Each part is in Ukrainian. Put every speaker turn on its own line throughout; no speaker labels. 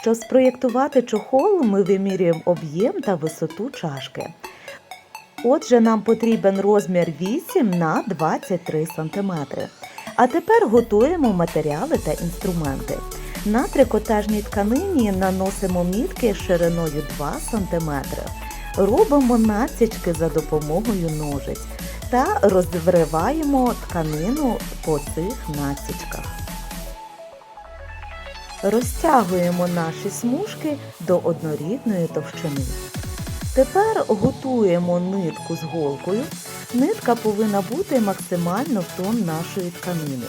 Щоб спроєктувати чохол, ми вимірюємо об'єм та висоту чашки. Отже, нам потрібен розмір 8 на 23 см. А тепер готуємо матеріали та інструменти. На трикотажній тканині наносимо мітки шириною 2 см. Робимо насічки за допомогою ножиць та розриваємо тканину по цих насічках. Розтягуємо наші смужки до однорідної товщини. Тепер готуємо нитку з голкою. Нитка повинна бути максимально в тон нашої тканини.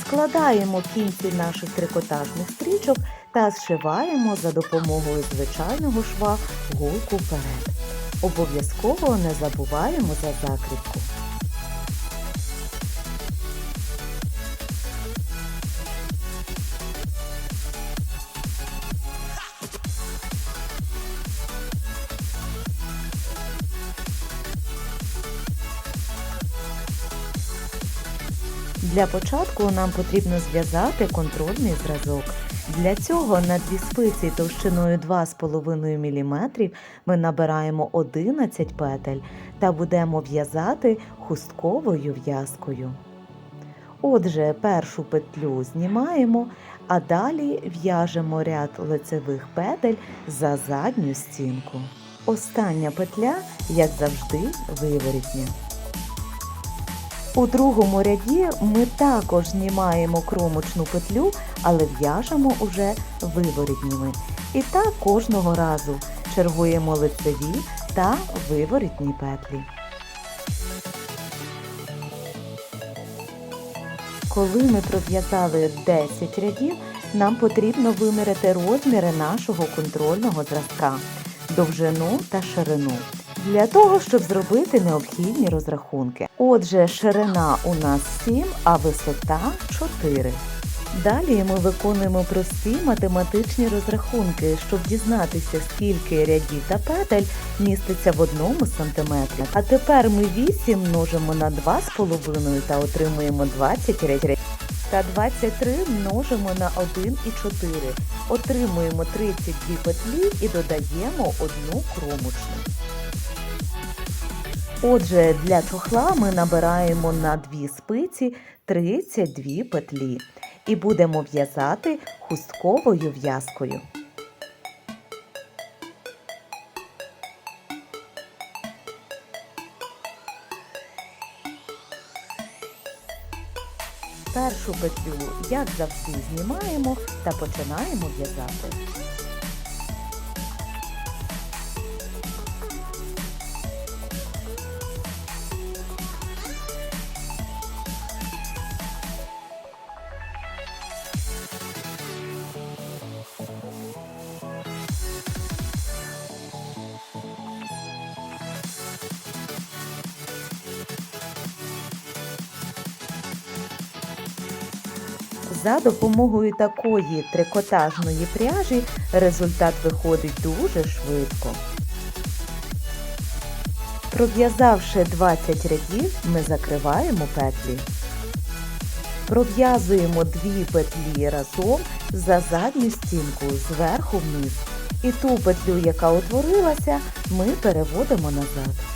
Складаємо кінці наших трикотажних стрічок та зшиваємо за допомогою звичайного шва голку вперед. Обов'язково не забуваємо за закріпку. Для початку нам потрібно зв'язати контрольний зразок. Для цього на дві спиці товщиною 2,5 мм ми набираємо 11 петель та будемо в'язати хустковою в'язкою. Отже, першу петлю знімаємо, а далі в'яжемо ряд лицевих петель за задню стінку. Остання петля, як завжди, виворітня. У другому ряді ми також знімаємо кромочну петлю, але в'яжемо уже виворітніми. І так кожного разу чергуємо лицеві та виворітні петлі. Коли ми пров'язали 10 рядів, нам потрібно виміряти розміри нашого контрольного зразка, довжину та ширину. Для того, щоб зробити необхідні розрахунки. Отже, ширина у нас 7, а висота 4. Далі ми виконуємо прості математичні розрахунки, щоб дізнатися, скільки рядів та петель міститься в одному сантиметрі. А тепер ми 8 множимо на 2,5 та отримуємо 20 рядів. Та 23 множимо на 1 і 4. Отримуємо 32 петлі і додаємо одну кромочну. Отже, для чохла ми набираємо на дві спиці 32 петлі і будемо в'язати хустковою в'язкою. Першу петлю, як завжди, знімаємо та починаємо в'язати. За допомогою такої трикотажної пряжі результат виходить дуже швидко. Пров'язавши 20 рядів, ми закриваємо петлі. Пров'язуємо дві петлі разом за задню стінку зверху вниз. І ту петлю, яка утворилася, ми переводимо назад.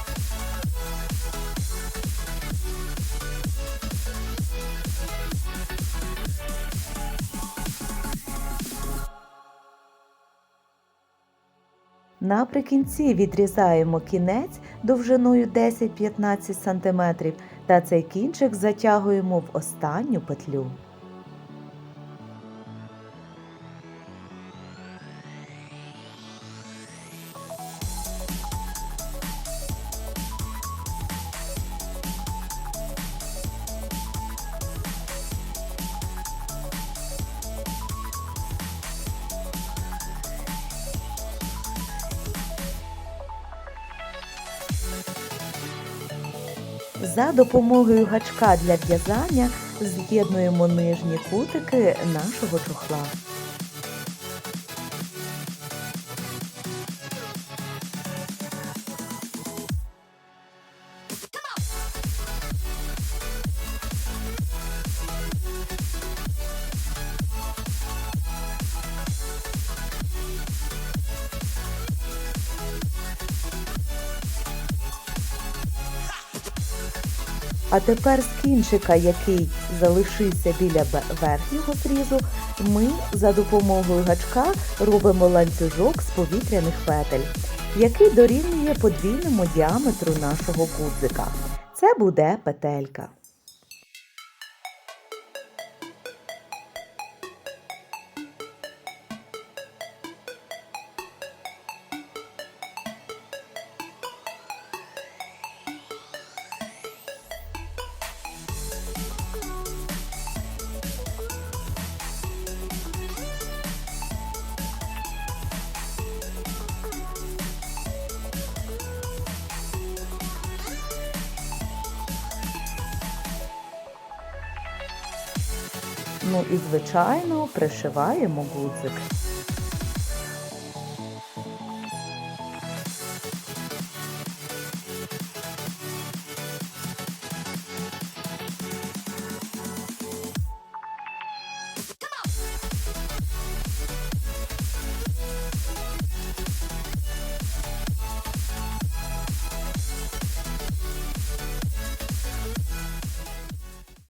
Наприкінці відрізаємо кінець довжиною 10-15 см та цей кінчик затягуємо в останню петлю. За допомогою гачка для в'язання з'єднуємо нижні кутики нашого чохла. А тепер з кінчика, який залишився біля верхнього фрізу, ми за допомогою гачка робимо ланцюжок з повітряних петель, який дорівнює подвійному діаметру нашого кудзика. Це буде петелька. Ну і звичайно пришиваємо гудзик.